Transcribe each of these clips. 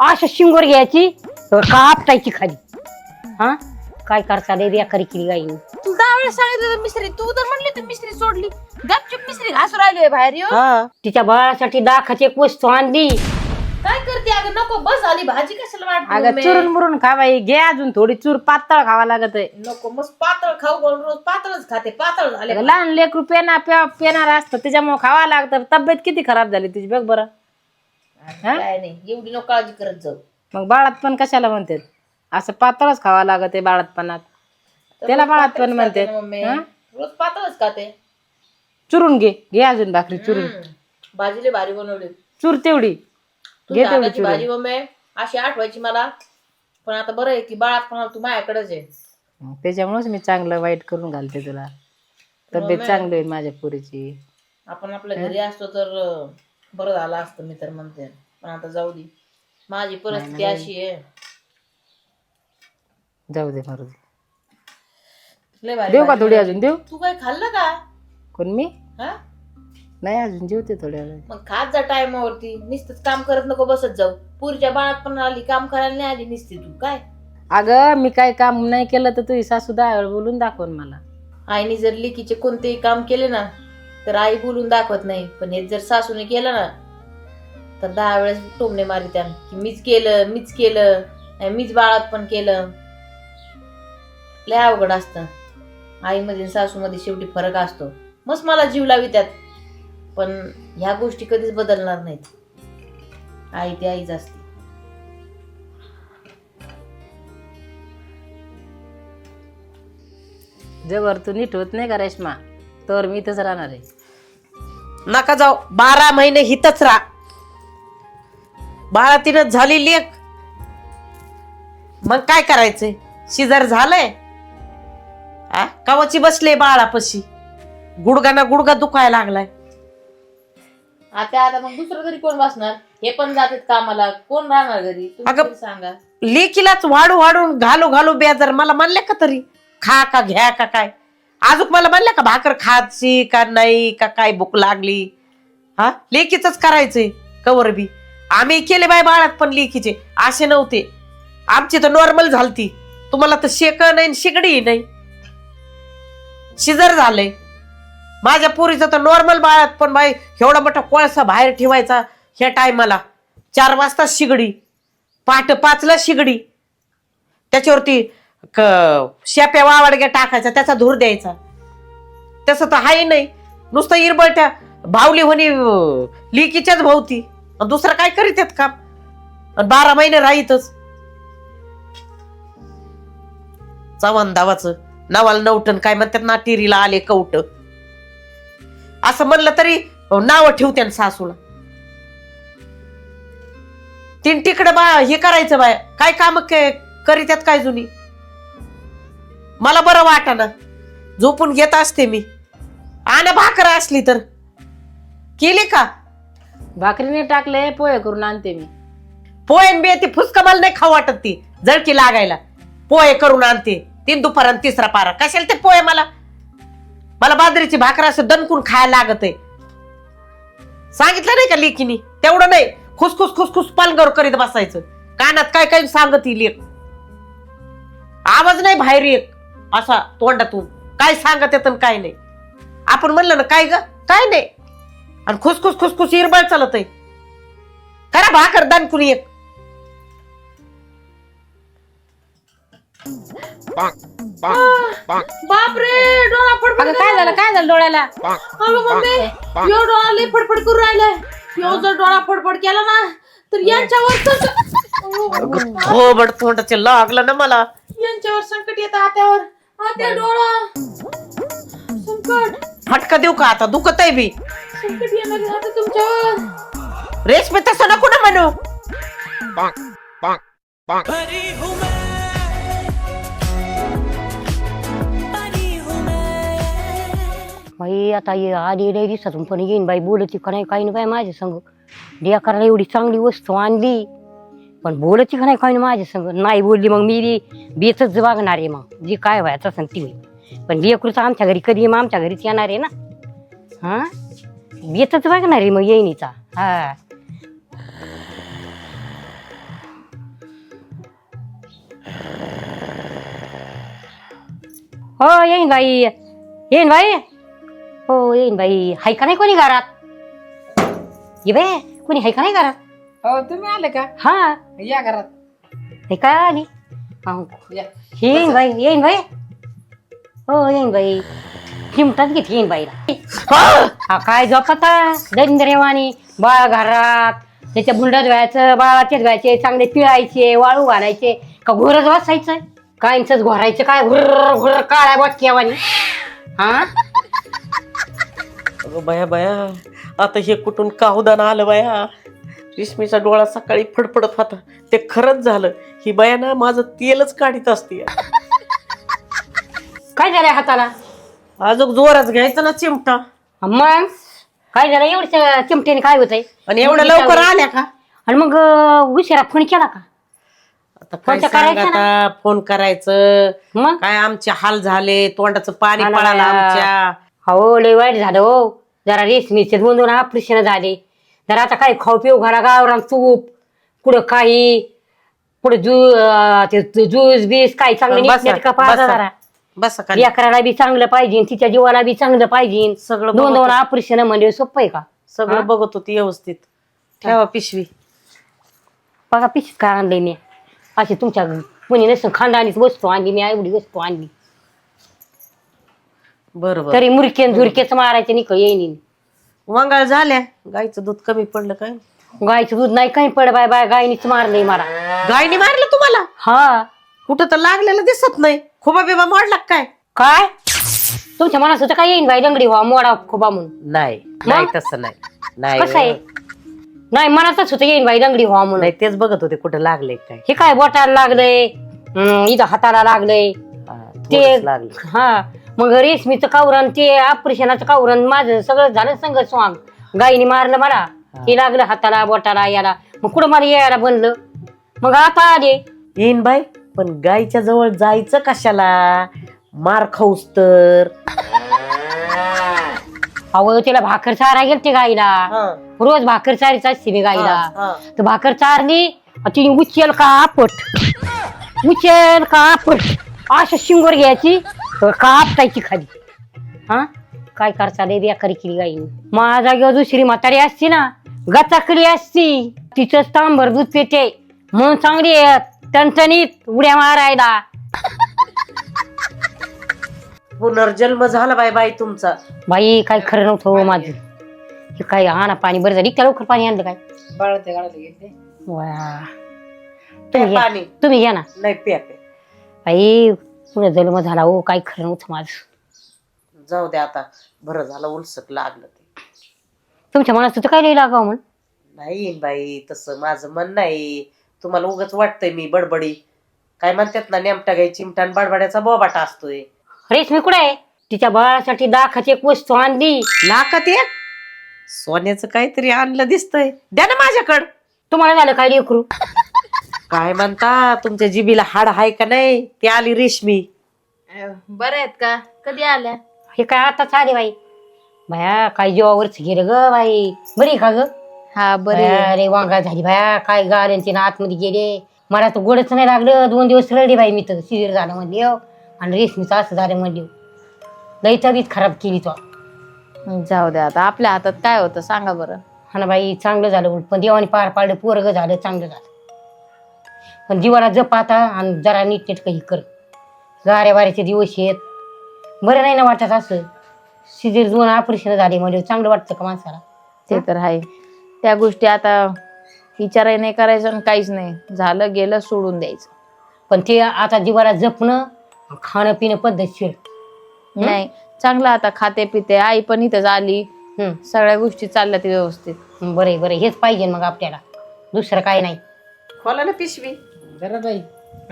अशा शिंगोर घ्यायची तर कापटायची खाली. हा? काय करता रे बेकारी केली गाईने तू दहा वेळेस सांगितलं होतं मिस्त्री? तू तर म्हणली तर मिस्त्री सोडली. गपचूप मिस्त्री घासू राहिली बाहेर हा तिच्या बाळासाठी दाखाची एक वस्तू आणली. काय करते अगं? नको बस आली भाजी कशाला अगं वाटत चुरून मुरून खा बाई. घे अजून थोडी. चूर पातळ खावा लागत आहे. नको मस्त पातळ खाऊ घालून रोज पातळच खाते. पातळ झाले अगं लहान लेकरू पेना पे- पेणार असतं. त्याच्यामुळे खावा लागतं. तब्येत किती खराब झाली तुझी बघ बरं. हा? काय नाही एवढी नको काळजी करत जाऊ. मग बाळात पण कशाला म्हणतात? असं पातळच खावा लागत आहे बाळातपणात. त्याला रोज बाळात पातळच पण खाते म्हणते मम्मी. हा? रोज पातळच खाते. चुरून घे घे अजून भाकरी चुरून. भाजीले भारी बनवली. चूर तेवढी. तू घे तेवढी चुरून भाजी मम्मी अशी आठवायची मला. पण आता बरं आहे की बाळात पण तू माझ्याकडेच आहे. त्याच्यामुळेच मी चांगलं वाईट करून घालते तुला. तब्येत चांगली होईल माझ्या पुरीची. आपण आपल्या घरी असतो तर अं, बरं झालं असतं मी तर म्हणते. पण आता जाऊ दे. माझी परिस्थिती अशी आहे. जाऊ दे मरू दे. लय भारी देऊ का भाजी थोडी. अजून? देऊ? तू काय खाल्लं का? कोण मी? हा? नाही अजून जेवते थोड्या वेळ मग खात जा टायमावरती. नुसतंच काम करत नको बसत जाऊ. पुरीच्या बाळात पण आली काम करायला नाही आली नुसती तू. काय? अगं मी काही काम नाही केलं तर तुझी सासू दहा वेळ बोलून दाखवून मला. आईने जर लिकीचे कोणतेही काम केले ना तर आई बोलून दाखवत नाही पण हे जर सासूने केलं ना तर दहा वेळेस टोमणे मारित्या की मीच केलं मीच केलं नाही मीच बाळात पण केलं. लय अवघड असतं. आईमध्ये सासूमध्ये शेवटी फरक असतो. मस्त मला जीव लावी त्यात पण ह्या गोष्टी कधीच बदलणार नाहीत. आई ती आईच असते. जवळ तू नीट होत नाही का रेश्मा? तर मी इथंच राहणार आहे. नका जाऊ. बारा महिने हितच राहा. बाळा तिनं झाली लेख. मग काय करायचंय? शिजर झालंय? आ? कवाची बसले बाळापाशी? गुडगा ना गुडगा दुखायला लागलाय. आता आता मग दुसरं घरी कोण बसणार? हे पण जातात कामाला. कोण राहणार घरी? तुम्ही अगं- तरी सांगा. लेकीलाच वाढू वाढून घालू घालू बेजार. मला म्हणले का तरी? खा का घ्या का काय? अजून मला म्हणलं का भाकर खायची का नाही का काय भूक लागली? हा? लेकीच करायचंय कवर बी. आम्ही केले बाय बाळात पण लेकीचे असे नव्हते. आमची तर नॉर्मल झालती. तुम्हाला तर शेक नाही शिकडी नाही. शिजर झालंय. माझ्या पोरीचं तर नॉर्मल बाळात पण बाई एवढा मोठा कोळसा बाहेर ठेवायचा ह्या टायमाला. चार वाजता शिगडी पहाट पाचला शिगडी. त्याच्यावरती क- शेप्या वावडग्या टाकायचा त्याचा धूर द्यायचा. तसं तर हाही नाही. नुसतं इरबळत्या भावली होणी अं, लिकीच्याच भोवती. अन दुसरं काय करीत आहेत काम? अन बारा महिने राहीतच. चव्हाण दावाचं नावाला नवटन काय म्हणतात ना टिरीला आले कवट. असं म्हणलं तरी नाव ठेवते सासूला. तीन तिकडं बा हे करायचं बाय. काय काम करीत्यात काय जुनी? मला बरं वाटाना झोपून घेत असते मी. आण भाकर असली तर? केली का? भाकरीने टाकले पोहे करून आणते मी. पोहे बी ती फुसका मला नाही खाऊ वाटत ती जळकी लागायला. पोहे करून आणते तीन दुपार आणि तिसरा पारा. कशाला ते पोहे मला? मला बाजरीची भाकर असं दणकून खायला लागत आहे सांगितलं नाही का लेकीनी? तेवढं नाही. खुसखुस खुसखुस पालगर करीत बसायचं. कानात काय काय सांगत ही लेख आवाज नाही बाहेर एक असा तोंडातून काय सांगत येत काय नाही. आपण म्हणलं ना काय ग? काय नाही. आणि खुसखुस खुसखुस इरबळ चालत आहे करा भाकर दणकून एक. बापरे डोळा फडफड काय झालं? काय झालं डोळ्याला? अगं मम्मी यो डोळा लय फडफड करून राहिलाय. यो जर डोळा फडफड केला ना तर यांच्यावर तर- थोबड तोंडाचे लागलं ना मला. यांच्यावर संकट येतं आत्यावर आत्या डोळा. संकट. फटका देऊ का आता? दुखत आहे बी. संकट येणार आहे आता तुमच्यावर रेशमी तसं नको ना म्हणू. बाई आता ये आधी लय दिवसातून पण येईन बाई बोलती का नाही काही नाही बाई माझ्या संग. लेकराला एवढी चांगली वस्तू आणली. पण बोलायची का नाही काही नाही माझ्या संग? नाही बोलली मग मी बी वागणार आहे मग. जी काय व्हायचं असं ती होईल. पण लेकरूच आमच्या घरी कधी मग आमच्या घरीच येणार आहे ना? हा? बेतच वागणार आहे मग येईनीचा हा. हो येईन बाई. येईन बाई? हो येईन बाई. हाय का नाही कोणी घरात? ये बे कोणी हाय का नाही घरात? हो तुम्ही आले का? हा. या घरात. हे काय आली? अहो, या. येईन बाई येईन बाई. हो येईन बाई. चिमटाच घेत येईन बाईला. हा काय झोपता? दरिंद्रेवाणी बाळ घरात त्याच्या बुंडात व्हायचं बाळाचेच व्हायचे चांगले पिळायचे वाळू घालायचे. का घोरच बसायचं? कायच घोरायचं काय? घुर घुर काळ्या बटक्यावानी. हा? अगं बाया बाया. आता हे कुठून काहुदान आलं बाया? रेशमीचा डोळा सकाळी फडफडत होता. ते खरंच झालं. ही बाया ना माझं तेलच काढीत असते काय झालंय हाताला? अजून जोरात घ्यायचं ना चिमटा. मग? काय झालं? एवढ्या चिमट्याने काय होतंय? आणि एवढ्या लवकर आल्या का? आणि मग अं, उशिरा फोन केला का? आता काय फोन तर सांग करायचा आता? फोन करायचं. मग? काय आमचे हाल झाले? तोंडाचं पाणी ना पळालं बाया. आमच्या. हो लय वाईट झालं हो. जरा रेशमीचे दोन दोन ऑपरेशन झाले. जरा आता काय खाऊ पिऊ घाला गावरान तूप कुठं काही पुढे जू अं, ते ते ज्यूस बीस काही चांगलं बसा, नीटनेटकं पाहिजे बसा. जरा. बस खाली. लेकराला बी चांगलं पाहिजे तिच्या जीवाला बी चांगलं पाहिजे. सगळं दोन बघत दोन ऑपरेशन म्हणजे सोपं आहे का? हा? सगळं बघत होती व्यवस्थित. ठेवा पिशवी. बघा पिशीत काय आणलंय मी. अशी तुमच्या कोणी नसून खानदानीच वस्तू आणली मी एवढी वस्तू आणली. बरोबर. तरी मुरकेन झुरकेच मारायचे निकळ येईन. वंगाळ झाल्या. गाईचं दूध कमी पडलं काय? गायचं दूध नाही काही पड बाय बाय गायनीच मारलंय मला. गायने मारलं तुम्हाला? हा. कुठं तर लागलेलं दिसत नाही. खोबा बिबा मोडला का काय? काय? तुमच्या मनात होतं काय येईन बाई दंगडी व्हा मोडा खोबा म्हणून. नाही नाही तसं नाही. नाही. कसं आहे? नाही मनातच होतं येईन बाई दंगडी व्हा म्हणून. नाही तेच बघत होते कुठं लागले काय. हे काय बोटाला लागलंय? हम्म, इथं हाताला लागलंय. हा, ते थोडंच लागलं हा. मग रेशमीचं कावरण ते ऑपरेशनाचं कावरण माझं सगळं झालं संग स्वांग. गायीने मारलं मला. हे. लागलं हाताला बोटाला याला. मग कुठं मला यायला बनलं? मग आता आले. येईन बाई पण गाईच्या जवळ जायचं कशाला? मार खाऊस तर. अहो तिला भाकर चारा गेलते गाईला. रोज भाकर चारीच असते मी गाईला. तर भाकर चारली तिने उचल का आपट? उचल का आपट? अशा शिंगोर घ्यायची. का आपटायची खाली? हा? काय करता? लय बेकारी केली गाईने माझा घेऊ दुसरी म्हातारी असती ना गचाकली असती. तिचं तांबर दूध पेटे म्हणून चांगली आहे, टणटणीत उड्या मारायला. पुनर्जन्म झाला बाई बाई तुमचा. बाई काय खरं नव्हतं हो माझं. हे काय आणा पाणी बरं झाली. त्या लवकर पाणी आणलं काय? बाळ ते गाडीला गेले वा तुम्ही घ्या. पाणी. तुम्ही घ्या ना. नाही प्या प्या. बाई पुढे जन्म झाला हो काय खरं नव्हतं माझं. जाऊ दे आता. बरं झालं उलसक लागलं ते. तुमच्या मनात तर काय लिहिलं लागावं म्हण नाही बाई तसं माझं मन नाही. तुम्हाला उगाच वाटतंय मी बडबडी. काय म्हणतात ना नेमटा गाई चिमटान बडबड्याचा बोबाटा असतोय. रेशमी कुठे आहे? तिच्या बाळासाठी दाखाची एक वस्तू आणली. नाकात एक? सोन्याचं काहीतरी आणलं दिसतंय. द्या ना माझ्याकड. तुम्हाला झालं काय लेकरू? काय म्हणता? तुमच्या जिबीला हाड आहे का नाही? ती आली रेशमी. बरं आहेत का? कधी आल्या? हे काय आताच आले बाई? बाया काय जीवावरच गेलं ग बाई. बरी का ग? हा बाया, रे वांगा झाली बाया काय गाड्यान तिनं आतमध्ये गेले. मला तर गोडच नाही लागलं. दोन दिवस रडली बाई मी तर. सिरियर झालं म्हणली हो. आणि रेशमीचं असं झालं म्हणली. लई तब्येत खराब केली तो. जाऊ द्या आता. आपल्या हातात काय होतं? सांगा बरं. हा ना बाई चांगलं झालं उलट. पण देवाने पार पाडलं पोरग झालं चांगलं झालं. पण जीवाला जप आता आणि जरा नीट नीट काही कर. गाऱ्या वाऱ्याचे दिवस येत बरं नाही ना वाटत असं. सिजर दोन ऑपरेशन झाले म्हणजे चांगलं वाटतं का माणसाला? ते तर आहे. त्या गोष्टी आता विचारही नाही करायचं आणि काहीच नाही. झालं गेलं सोडून द्यायचं. पण ते आता जीवाला जपणं खाणं पिणं पद्धतशीर. नाही. चांगलं आता खाते पिते. आई पण इथंच आली. हम्म सगळ्या गोष्टी चालल्यात व्यवस्थित. बरं आहे, बरं. आहे. हेच पाहिजे मग आपल्याला. दुसरं काय नाही. खोला ना पिशवी. जरा बाई.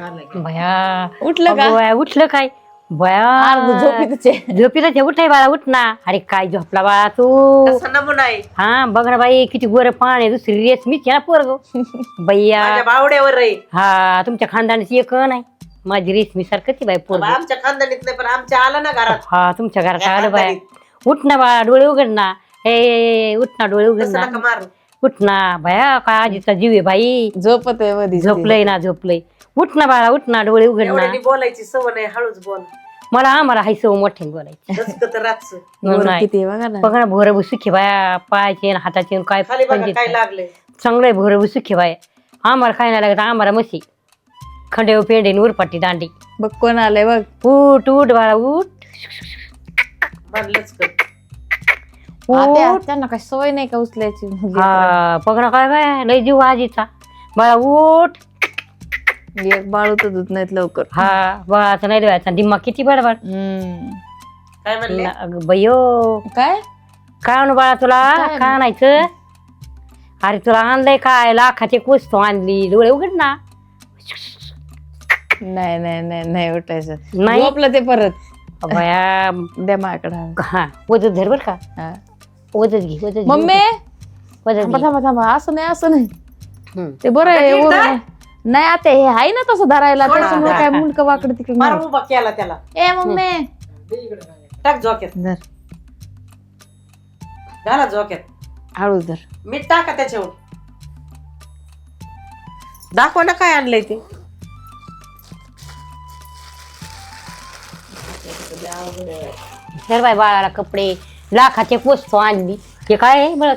आलं की. भया. उठलं का? अगं बाया, उठलं काय? अर्ध बया झोपीतच आहे. झोपीत उठ आहे बाळा उठ ना. अरे काय झोपला बाळा तू? कसा नमुना आहे? हा बघ ना बाई किती गोर पान आहे. दुसरी रेस मीच आहे ना पोरग. माझ्या बावड्यावर आहे. हा तुमच्या खानदानाची एक नाही. माझी रेस मी सारखंच आहे बाई पोरग. आमच्या खानदानीत नाही पण आमच्या आला ना घरात. हा तुमच्या घरात आलं बाय. उठ ना बाळा डोळे उघड ना. ए उठ ना डोळे उघड तसं ना. नका मारू. उठ ना भया काय आजीचा जीव आहे बाई. झोपत आहे मध्ये झोपलंय ना झोपलंय. उठ ना बाळा उठ ना डोळे उघड ना. एवढ्यानी बोलायची सवय नाही हळूच बोल. मला आम्हाला हाय सव मोठे बोलायचं. दचकत रातचं. वर नाही. किती आहे बघा ना. बघा ना भोर सुखी बाया पायाचे आणि हाताचे आणि काय खाली बघा पंजीत काय काय. लागले चांगलं आहे भोर सुखी बाया. आम्हाला नाही लागत आम्हाला मशी खंडेव पेंडे उरपट्टी दांडी. बघ कोण आलंय बघ. उठ उठ बाळा उठ. म्हणलंच कर. आत्या, उठ त्यांना काय सवय नाही का उचलायची हा ना काय बाय? लय जीव आजीचा. बाळा उठ. एक बाळू तर दूध नाहीत लवकर. हा बाळाचा नाही द्यायचा दिम्मा किती बडबड. हम्म. काय म्हणले? अगं बयो. काय? काय आणू बाळा तुला? काय काय आणायचं? अरे तुला आणलंय काय? लाखाची वस्तू आणली. डोळे उघड ना. नाही नाही नाही नाही उठायचं. नाही? झोपलं ते परत. बया. द्या माझ्याकडे हा वजत धर बर का. हा. वजत घे. मम्मी? वजत थांबा घे. थांबा थांबा असं नाही असं नाही. हम्म. ते बरं आहे धर. नाही आता हे आहे ना तसं धरायला सोड. त्याच्यामुळे काय मुंडक वाकडं तिकडे फार नाही. उभा केला त्याला. ए मम्मी. टाक झोक्यात. धर. घाला झोक्यात. हळू धर. मीठ टाका त्याच्यावर. दाखवा ना काय आणलंय ते. धर बाय बाळाला कपडे. लाखाचे वस्तू आणली. हे काय आहे? बघ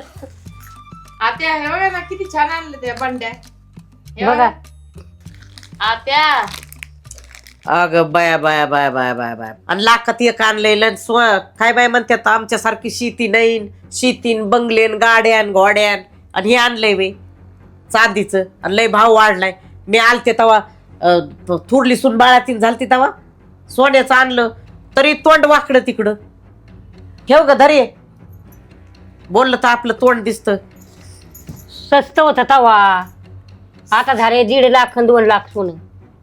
आत्या हे बघा ना किती छान आणले त्या बंड्या. बघा. आत्या. अग बाया बाया बाया बाया बाया बाया. आणि लाखात एक आणलंय लन स्व काय बाय म्हणतात आमच्यासारखी शेती नाहीन शेतीन बंगलेन गाड्यान घोड्यान. आणि हे आणलंय बे चांदीचं. आणि लय भाव वाढलाय. मी आलते तवा अं, थोरली सून बाळातीन झालती तवा. सोन्याचं आणलं. तरी तोंड वाकडं तिकडं. ठेव ग धरे. बोललं तर आपलं तोंड दिसतं. स्वस्त होता तवा. आता झाले दीड लाख आणि दोन लाख सोनं.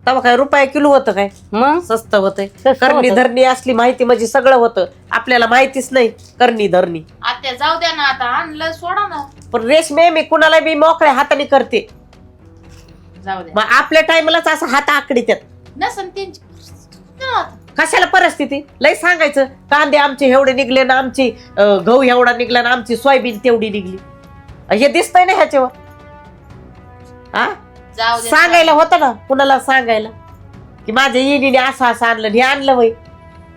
तवा काय रुपये किलो होतं काय? मग? स्वस्त होतंय. स्वस्त करणी होतं. धरणी असली माहिती म्हणजे सगळं होतं. आपल्याला माहितीच नाही करणी धरणी. आत्या जाऊ द्या ना आता आणलं सोडा ना. पण रेशमे मी कुणाला बी मोकळ्या हाताने करते. जाऊ द्या. मग आपल्या टायमालाच असं हात आकडीत नसन त्यांची. कशाला परिस्थिती? लय सांगायचं कांदे आमचे एवढे निघले ना आमची गहू एवढा निघला ना आमची सोयाबीन तेवढी निघली. हे दिसतंय ना ह्याच्यावर? हा जाऊ सांगायला होतं ना कुणाला सांगायला? की माझ्या येणीने असं असं आणलं आणि हे आणलं वय.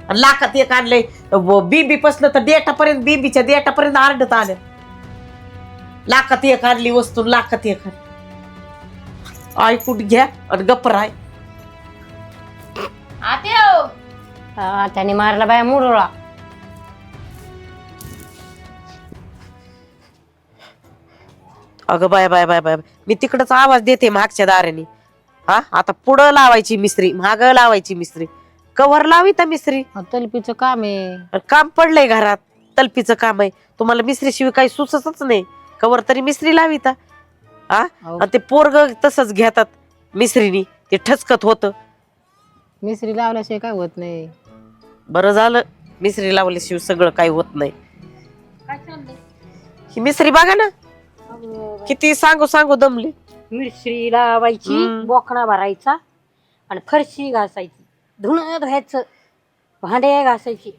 आणि लाखात एक आणलंय. बीबी पसलं तर डेटापर्यंत बीबीच्या डेटापर्यंत आरडत आलं लाखात एक आणली वस्तू लाखात एक आणली. ऐकून घ्या आणि गप्प राय आत्या हा, त्याने मारला बाया मुरळा अगं बाय बाय बाय बाय मी तिकडच आवाज देते मागच्या दाराने. हा? आता पुढं लावायची मिस्त्री माग लावायची मिस्त्री. कवर लावी त्या मिस्त्री. तलपीचं काम आहे. काम पडलंय घरात. तलपीचं काम आहे. तुम्हाला मिस्त्रीशिवाय काही सुचतच नाही. कवर तरी मिस्त्री लाविता हा? अहो. आणि ते पोरग तसंच घेतात मिस्त्रीनी. ते ठचकत होतं. मिसरी लावल्याशिवाय काय होत नाही. बरं झालं. मिस्त्री लावल्याशिवाय सगळं काही होत नाही. ही मिस्त्री बघा ना किती सांगू सांगू दमली. मिरची लावायची हम्म. बोकणा भरायचा आणि फरशी घासायची. धुणं धुवायचं भांडे घासायची.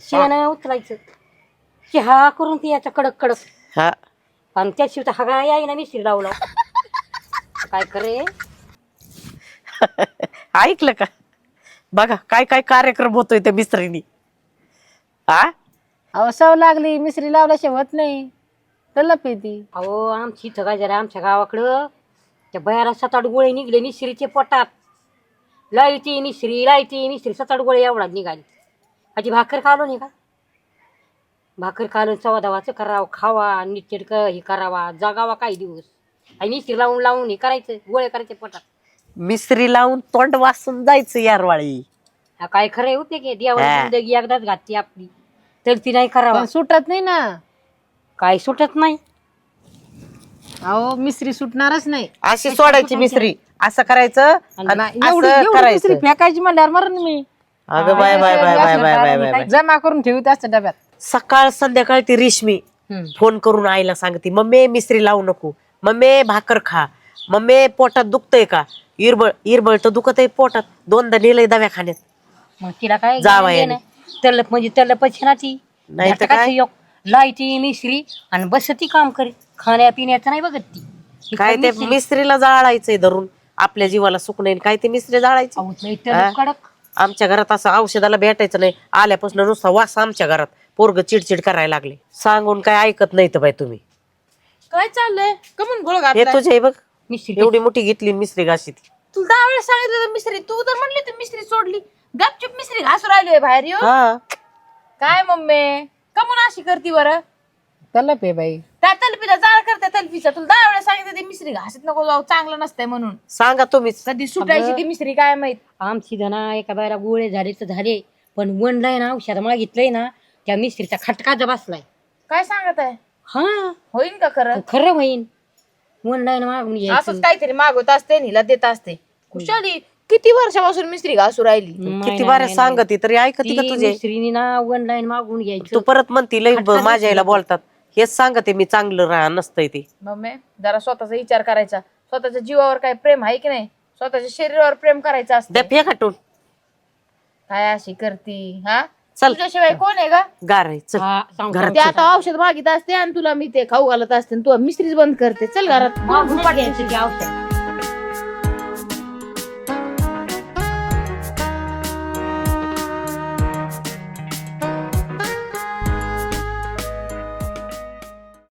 शेण उचलायचं. चहा करून ती याचा कडक कडक. हा. आणि त्याशिवाय तर हगा याय ना मिस्त्री लावला. काय करे? ऐकलं का? बघा काय काय कार्यक्रम होतोय त्या मिस्त्रीनी. हा अहो सव लागली मिसरी लावल्याशिवाय होत नाही. तलप येते अहो आमची इथं काय जरा आमच्या गावाकडं? त्या बयाला सात आठ गोळे निघले निश्रीचे पोटात. लाईची निश्री लाईची निश्री सात आठ गोळे एवढा निघाली. आजी भाकर खालो नाही का? भाकर खालून चवा दवाचं करावं खावा नीट हे करावा जगावा काही दिवस. आणि निश्री लावून लावून हे करायचं गोळे करायचे पोटात. मिस्त्री लावून तोंड वासून जायचं यारवाळी. हा काय खरं होते की देवा. जिंदगी एकदाच घातली आपली. तर ती नाही करावा पण सुटत नाही ना. काय सुटत नाही? अहो मिसरी सुटणारच नाही. अशी सोडायची मिस्त्री असं करायचं आणि नाही, असं एवढी एवढी करायचं. मिसरी फेकायची म्हणल्यावर मरण मी. अगं bye bye bye bye bye bye bye bye. जमा करून ठेवू त्याच्या डब्यात. सकाळ संध्याकाळ ती रेशमी. फोन करून आईला सांगते मम्मी मिस्त्री लावू नको. मम्मी भाकर खा. मम्मी पोटात दुखतंय का? इरबळ इरबळ तर दुखत आहे पोटात. दोनदा नेलंय दव्याखान्यात मग तिला काय जावं घेणं याने. देणं? तलप म्हणजे तलपच ना ती नाही तर काय? योग. लाईटी मिश्री आणि बस ती काम करीत. खाण्या पिण्याचं नाही बघत ती. ती काय ते मिश्री. मिस्त्रीला जाळायचंय धरून. आपल्या जीवाला सुख नाही. काय ते मिसरे जाळायचे? तर हा? कडक. आमच्या घरात असं औषधाला भेटायचं नाही. आल्यापासून नुसता वास आमच्या घरात. पोरग चिडचिड करायला लागले. सांगून काय ऐकत नाही तर बाई तुम्ही. काय चाललंय? कमून गोळ हे घातलाय. तुझे हे बघ. मिस्त्री. एवढी मोठी घेतली आणि मिसरी घाशी ती. तुला दहा वेळेस सांगितलं होतं मिस्त्री. तू तर म्हणली तू मिस्त्री सोडली. गपचूप मिस्त्री घासू राहिली बाहेर येऊ हा. काय मम्मी? कमून अशी करती बरं? त्याला पे बाई. त्या तलपीला जाळ करते तलपीचा. तुला दहा वेळेस सांगितलं ती मिस्त्री घासत नको जाऊ चांगलं नसतंय म्हणून. सांगा तुम्हीच कधी सुटायची ती मिस्त्री काय माहीत? आमची धना एका बायला गोळे झाले तर झाले पण वनलाय ना औषध मागितलंय ना त्या मिस्त्रीचा खटकाचा बसलाय काय सांगत आहे हा. होईन का खरं? खरं होईन. वनलाईन मागून असंच काहीतरी मागवत असते हिला देत असते. कुशाली किती वर्षापासून मिस्त्री घासू राहिली? किती बाऱ्या सांगते तरी ऐकते का तुझे? मिस्त्रीनी ना वनलाईन मागून तू घ्यायचं परत म्हणती लई ब- माझ्या आईला बोलतात. हेच सांगते मी चांगलं राहा नसतंय ते. मम्मी जरा स्वतःचा विचार करायचा. स्वतःच्या जीवावर काय प्रेम आहे की नाही? स्वतःच्या शरीरावर प्रेम करायचं असतं द्या काय अशी करती हा? चल. तुझ्याशिवाय कोण आहे का? गार आहे चल. हा, घरात. ते आता औषध मागित असते आणि तुला मी ते खाऊ घालत असते आणि तू मिस्त्रीच बंद करते. चल घरात. घ्यायचं ते औषध.